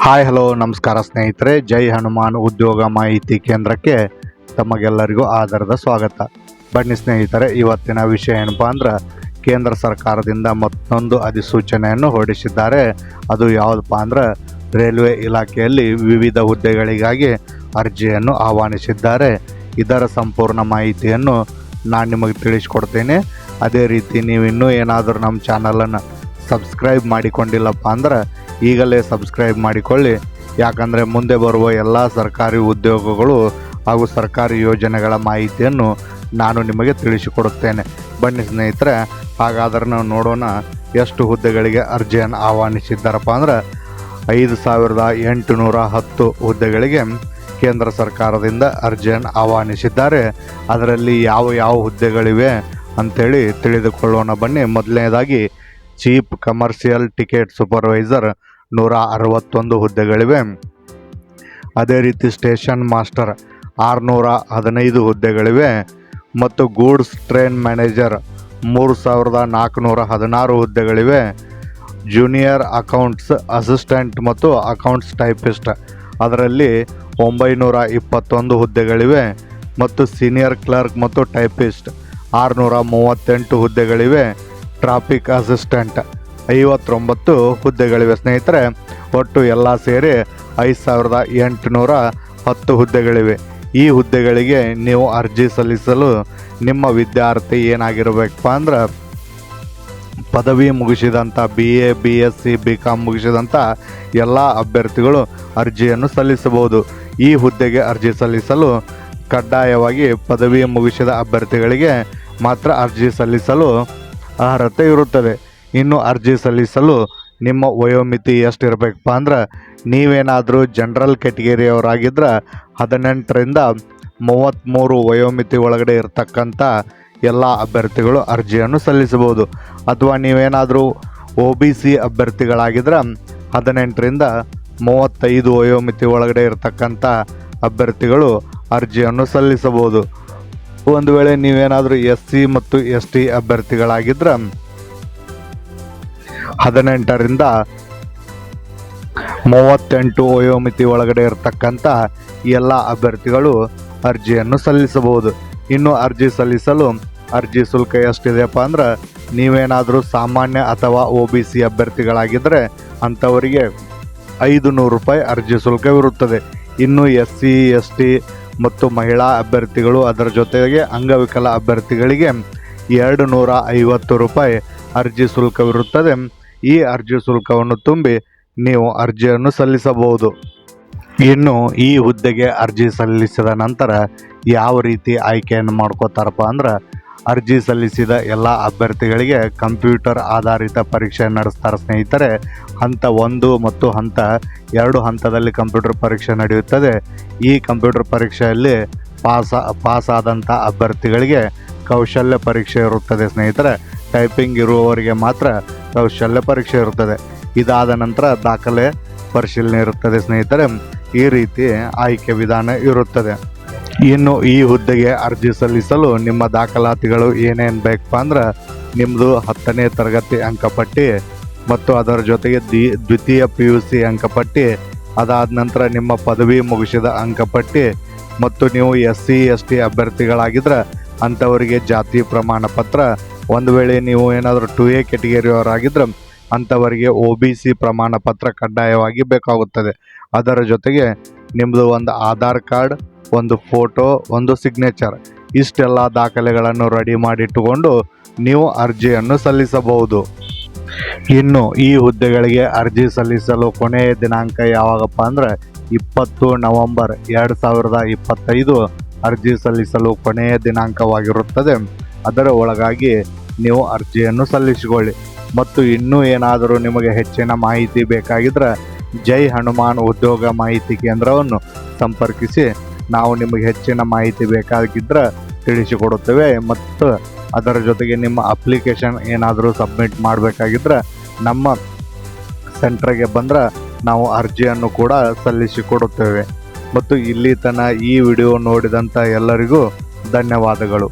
Hi, hello, ನಮಸ್ಕಾರ ಸ್ನೇಹಿತರೆ. ಜೈ ಹನುಮಾನ್ ಉದ್ಯೋಗ ಮಾಹಿತಿ ಕೇಂದ್ರಕ್ಕೆ ತಮಗೆಲ್ಲರಿಗೂ ಆಧಾರದ ಸ್ವಾಗತ. ಬನ್ನಿ ಸ್ನೇಹಿತರೆ, ಇವತ್ತಿನ ವಿಷಯ ಏನಪ್ಪಾ ಅಂದ್ರೆ, ಕೇಂದ್ರ ಸರ್ಕಾರದಿಂದ ಮತ್ತೊಂದು ಅಧಿಸೂಚನೆಯನ್ನು ಹೊರಡಿಸಿದ್ದಾರೆ. ಅದು ಯಾವುದಪ್ಪ ಅಂದ್ರೆ, ರೈಲ್ವೆ ಇಲಾಖೆಯಲ್ಲಿ ವಿವಿಧ ಹುದ್ದೆಗಳಿಗಾಗಿ ಅರ್ಜಿಯನ್ನು ಆಹ್ವಾನಿಸಿದ್ದಾರೆ. ಇದರ ಸಂಪೂರ್ಣ ಮಾಹಿತಿಯನ್ನು ನಾನು ನಿಮಗೆ ತಿಳಿಸ್ಕೊಡ್ತೇನೆ. ಅದೇ ರೀತಿ ನೀವು ಇನ್ನೂ ಏನಾದರೂ ನಮ್ಮ ಚಾನಲನ್ನು ಸಬ್ಸ್ಕ್ರೈಬ್ ಮಾಡಿಕೊಂಡಿಲ್ಲಪ್ಪ ಅಂದ್ರೆ ಈಗಲೇ ಸಬ್ಸ್ಕ್ರೈಬ್ ಮಾಡಿಕೊಳ್ಳಿ. ಯಾಕಂದರೆ ಮುಂದೆ ಬರುವ ಎಲ್ಲ ಸರ್ಕಾರಿ ಉದ್ಯೋಗಗಳು ಹಾಗೂ ಸರ್ಕಾರಿ ಯೋಜನೆಗಳ ಮಾಹಿತಿಯನ್ನು ನಾನು ನಿಮಗೆ ತಿಳಿಸಿಕೊಡುತ್ತೇನೆ. ಬನ್ನಿ ಸ್ನೇಹಿತರೆ, ಹಾಗಾದರೆ ನಾವು ನೋಡೋಣ ಎಷ್ಟು ಹುದ್ದೆಗಳಿಗೆ ಅರ್ಜಿಯನ್ನು ಆಹ್ವಾನಿಸಿದ್ದಾರಪ್ಪ ಅಂದ್ರೆ, ಐದು ಸಾವಿರದ ಎಂಟುನೂರ ಹತ್ತು ಹುದ್ದೆಗಳಿಗೆ ಕೇಂದ್ರ ಸರ್ಕಾರದಿಂದ ಅರ್ಜಿಯನ್ನು ಆಹ್ವಾನಿಸಿದ್ದಾರೆ. ಅದರಲ್ಲಿ ಯಾವ ಯಾವ ಹುದ್ದೆಗಳಿವೆ ಅಂಥೇಳಿ ತಿಳಿದುಕೊಳ್ಳೋಣ ಬನ್ನಿ. ಮೊದಲನೇದಾಗಿ ಚೀಫ್ ಕಮರ್ಷಿಯಲ್ ಟಿಕೆಟ್ ಸೂಪರ್ವೈಸರ್ ನೂರ ಅರವತ್ತೊಂದು ಹುದ್ದೆಗಳಿವೆ. ಅದೇ ರೀತಿ ಸ್ಟೇಷನ್ ಮಾಸ್ಟರ್ ಆರುನೂರ ಹದಿನೈದು ಹುದ್ದೆಗಳಿವೆ ಮತ್ತು ಗೂಡ್ಸ್ ಟ್ರೈನ್ ಮ್ಯಾನೇಜರ್ ಮೂರು ಸಾವಿರದ ನಾಲ್ಕುನೂರ ಹದಿನಾರು ಹುದ್ದೆಗಳಿವೆ. ಜೂನಿಯರ್ ಅಕೌಂಟ್ಸ್ ಅಸಿಸ್ಟೆಂಟ್ ಮತ್ತು ಅಕೌಂಟ್ಸ್ ಟೈಪಿಸ್ಟ್, ಅದರಲ್ಲಿ ಒಂಬೈನೂರ ಇಪ್ಪತ್ತೊಂದು ಹುದ್ದೆಗಳಿವೆ ಮತ್ತು ಸೀನಿಯರ್ ಕ್ಲರ್ಕ್ ಮತ್ತು ಟೈಪಿಸ್ಟ್ ಆರುನೂರ ಮೂವತ್ತೆಂಟು ಹುದ್ದೆಗಳಿವೆ. ಟ್ರಾಫಿಕ್ ಅಸಿಸ್ಟೆಂಟ್ ಐವತ್ತೊಂಬತ್ತು ಹುದ್ದೆಗಳಿವೆ ಸ್ನೇಹಿತರೆ. ಒಟ್ಟು ಎಲ್ಲ ಸೇರಿ ಐದು ಸಾವಿರದ ಎಂಟುನೂರ ಹತ್ತು ಹುದ್ದೆಗಳಿವೆ. ಈ ಹುದ್ದೆಗಳಿಗೆ ನೀವು ಅರ್ಜಿ ಸಲ್ಲಿಸಲು ನಿಮ್ಮ ವಿದ್ಯಾರ್ಥಿ ಏನಾಗಿರಬೇಕಪ್ಪ ಅಂದ್ರೆ ಪದವಿ ಮುಗಿಸಿದಂಥ B A B S C B com ಮುಗಿಸಿದಂಥ ಎಲ್ಲ ಅಭ್ಯರ್ಥಿಗಳು ಅರ್ಜಿಯನ್ನು ಸಲ್ಲಿಸಬಹುದು. ಈ ಹುದ್ದೆಗೆ ಅರ್ಜಿ ಸಲ್ಲಿಸಲು ಕಡ್ಡಾಯವಾಗಿ ಪದವಿ ಮುಗಿಸಿದ ಅಭ್ಯರ್ಥಿಗಳಿಗೆ ಮಾತ್ರ ಅರ್ಜಿ ಸಲ್ಲಿಸಲು ಅರ್ಹತೆ ಇರುತ್ತದೆ. ಇನ್ನು ಅರ್ಜಿ ಸಲ್ಲಿಸಲು ನಿಮ್ಮ ವಯೋಮಿತಿ ಎಷ್ಟಿರಬೇಕಪ್ಪ ಅಂದ್ರೆ ನೀವೇನಾದರೂ ಜನರಲ್ ಕೆಟಗರಿಯವರಾಗಿದ್ದರೆ ಹದಿನೆಂಟರಿಂದ ಮೂವತ್ತ್ಮೂರು ವಯೋಮಿತಿ ಒಳಗಡೆ ಇರತಕ್ಕಂಥ ಎಲ್ಲ ಅಭ್ಯರ್ಥಿಗಳು ಅರ್ಜಿಯನ್ನು ಸಲ್ಲಿಸಬಹುದು. ಅಥವಾ ನೀವೇನಾದರೂ ಒ ಬಿ ಸಿ ಅಭ್ಯರ್ಥಿಗಳಾಗಿದ್ದರೆ ಹದಿನೆಂಟರಿಂದ ಮೂವತ್ತೈದು ವಯೋಮಿತಿ ಒಳಗಡೆ ಇರತಕ್ಕಂಥ ಅಭ್ಯರ್ಥಿಗಳು ಅರ್ಜಿಯನ್ನು ಸಲ್ಲಿಸಬಹುದು. ಒಂದು ವೇಳೆ ನೀವೇನಾದರೂ ಎಸ್ ಸಿ ಮತ್ತು ಎಸ್ ಟಿ ಅಭ್ಯರ್ಥಿಗಳಾಗಿದ್ದರೆ ಹದಿನೆಂಟರಿಂದ ಮೂವತ್ತೆಂಟು ವಯೋಮಿತಿ ಒಳಗಡೆ ಇರತಕ್ಕಂಥ ಎಲ್ಲ ಅಭ್ಯರ್ಥಿಗಳು ಅರ್ಜಿಯನ್ನು ಸಲ್ಲಿಸಬಹುದು. ಇನ್ನು ಅರ್ಜಿ ಸಲ್ಲಿಸಲು ಅರ್ಜಿ ಶುಲ್ಕ ಎಷ್ಟಿದೆಯಪ್ಪ ಅಂದ್ರೆ ನೀವೇನಾದರೂ ಸಾಮಾನ್ಯ ಅಥವಾ ಒ ಬಿ ಸಿ ಅಭ್ಯರ್ಥಿಗಳಾಗಿದ್ದರೆ ಅಂಥವರಿಗೆ ಐದು ನೂರು ರೂಪಾಯಿ ಅರ್ಜಿ ಶುಲ್ಕವಿರುತ್ತದೆ. ಇನ್ನು ಎಸ್ ಸಿ ಎಸ್ ಟಿ ಮತ್ತು ಮಹಿಳಾ ಅಭ್ಯರ್ಥಿಗಳು ಅದರ ಜೊತೆಗೆ ಅಂಗವಿಕಲ ಅಭ್ಯರ್ಥಿಗಳಿಗೆ ಎರಡು ನೂರ ಐವತ್ತು ರೂಪಾಯಿ ಅರ್ಜಿ ಶುಲ್ಕವಿರುತ್ತದೆ. ಈ ಅರ್ಜಿ ಶುಲ್ಕವನ್ನು ತುಂಬಿ ನೀವು ಅರ್ಜಿಯನ್ನು ಸಲ್ಲಿಸಬಹುದು. ಇನ್ನು ಈ ಹುದ್ದೆಗೆ ಅರ್ಜಿ ಸಲ್ಲಿಸಿದ ನಂತರ ಯಾವ ರೀತಿ ಆಯ್ಕೆಯನ್ನು ಮಾಡ್ಕೋತಾರಪ್ಪ ಅಂದ್ರೆ ಅರ್ಜಿ ಸಲ್ಲಿಸಿದ ಎಲ್ಲ ಅಭ್ಯರ್ಥಿಗಳಿಗೆ ಕಂಪ್ಯೂಟರ್ ಆಧಾರಿತ ಪರೀಕ್ಷೆ ನಡೆಸ್ತಾರೆ ಸ್ನೇಹಿತರೆ, ಹಂತ ಒಂದು ಮತ್ತು ಹಂತ ಎರಡು ಹಂತದಲ್ಲಿ ಕಂಪ್ಯೂಟರ್ ಪರೀಕ್ಷೆ ನಡೆಯುತ್ತದೆ. ಈ ಕಂಪ್ಯೂಟರ್ ಪರೀಕ್ಷೆಯಲ್ಲಿ ಪಾಸ ಪಾಸಾದಂಥ ಅಭ್ಯರ್ಥಿಗಳಿಗೆ ಕೌಶಲ್ಯ ಪರೀಕ್ಷೆ ಇರುತ್ತದೆ ಸ್ನೇಹಿತರೆ. ಟೈಪಿಂಗ್ ಇರುವವರಿಗೆ ಮಾತ್ರ ಕೌಶಲ್ಯ ಪರೀಕ್ಷೆ ಇರುತ್ತದೆ ಇದಾದ ನಂತರ ದಾಖಲೆ ಪರಿಶೀಲನೆ ಇರುತ್ತದೆ ಸ್ನೇಹಿತರೆ. ಈ ರೀತಿ ಆಯ್ಕೆ ವಿಧಾನ ಇರುತ್ತದೆ. ಇನ್ನು ಈ ಹುದ್ದೆಗೆ ಅರ್ಜಿ ಸಲ್ಲಿಸಲು ನಿಮ್ಮ ದಾಖಲಾತಿಗಳು ಏನೇನು ಬೇಕಪ್ಪ ಅಂದ್ರೆ ನಿಮ್ಮದು ಹತ್ತನೇ ತರಗತಿ ಅಂಕಪಟ್ಟಿ ಮತ್ತು ಅದರ ಜೊತೆಗೆ ದಿ ದ್ವಿತೀಯ ಪಿ ಯು ಸಿ ಅಂಕಪಟ್ಟಿ, ಅದಾದ ನಂತರ ನಿಮ್ಮ ಪದವಿ ಮುಗಿಸಿದ ಅಂಕಪಟ್ಟಿ ಮತ್ತು ನೀವು ಎಸ್ ಸಿ ಎಸ್ ಟಿ ಅಭ್ಯರ್ಥಿಗಳಾಗಿದ್ದರೆ ಅಂಥವರಿಗೆ ಜಾತಿ ಪ್ರಮಾಣ ಪತ್ರ ಒಂದು ವೇಳೆ ನೀವು ಏನಾದರೂ ಟು ಎ ಕೆಟಗರಿಯವರಾಗಿದ್ದರೆ ಅಂಥವರಿಗೆ ಒ ಬಿ ಸಿ ಪ್ರಮಾಣ ಪತ್ರ ಕಡ್ಡಾಯವಾಗಿ ಬೇಕಾಗುತ್ತದೆ. ಅದರ ಜೊತೆಗೆ ನಿಮ್ಮದು ಒಂದು ಆಧಾರ್ ಕಾರ್ಡ್, ಒಂದು ಫೋಟೋ, ಒಂದು ಸಿಗ್ನೇಚರ್ ಇಷ್ಟೆಲ್ಲ ದಾಖಲೆಗಳನ್ನು ರೆಡಿ ಮಾಡಿಟ್ಟುಕೊಂಡು ನೀವು ಅರ್ಜಿಯನ್ನು ಸಲ್ಲಿಸಬಹುದು. ಇನ್ನು ಈ ಹುದ್ದೆಗಳಿಗೆ ಅರ್ಜಿ ಸಲ್ಲಿಸಲು ಕೊನೆಯ ದಿನಾಂಕ ಯಾವಾಗಪ್ಪ ಅಂದರೆ ಇಪ್ಪತ್ತು ನವೆಂಬರ್ ಎರಡು ಸಾವಿರದ ಇಪ್ಪತ್ತೈದು ಅರ್ಜಿ ಸಲ್ಲಿಸಲು ಕೊನೆಯ ದಿನಾಂಕವಾಗಿರುತ್ತದೆ. ಅದರ ಒಳಗಾಗಿ ನೀವು ಅರ್ಜಿಯನ್ನು ಸಲ್ಲಿಸಿಕೊಳ್ಳಿ. ಮತ್ತು ಇನ್ನೂ ಏನಾದರೂ ನಿಮಗೆ ಹೆಚ್ಚಿನ ಮಾಹಿತಿ ಬೇಕಾಗಿದ್ದರೆ ಜೈ ಹನುಮಾನ್ ಉದ್ಯೋಗ ಮಾಹಿತಿ ಕೇಂದ್ರವನ್ನು ಸಂಪರ್ಕಿಸಿ. ನಾವು ನಿಮಗೆ ಹೆಚ್ಚಿನ ಮಾಹಿತಿ ಬೇಕಾಗಿದ್ದರೆ ತಿಳಿಸಿಕೊಡುತ್ತೇವೆ. ಮತ್ತು ಅದರ ಜೊತೆಗೆ ನಿಮ್ಮ ಅಪ್ಲಿಕೇಶನ್ ಏನಾದರೂ ಸಬ್ಮಿಟ್ ಮಾಡಬೇಕಾಗಿದ್ದರೆ ನಮ್ಮ ಸೆಂಟ್ರಿಗೆ ಬಂದರೆ ನಾವು ಅರ್ಜಿಯನ್ನು ಕೂಡ ಸಲ್ಲಿಸಿಕೊಡುತ್ತೇವೆ. ಮತ್ತು ಇಲ್ಲಿ ತನಕ ಈ ವಿಡಿಯೋ ನೋಡಿದಂಥ ಎಲ್ಲರಿಗೂ ಧನ್ಯವಾದಗಳು.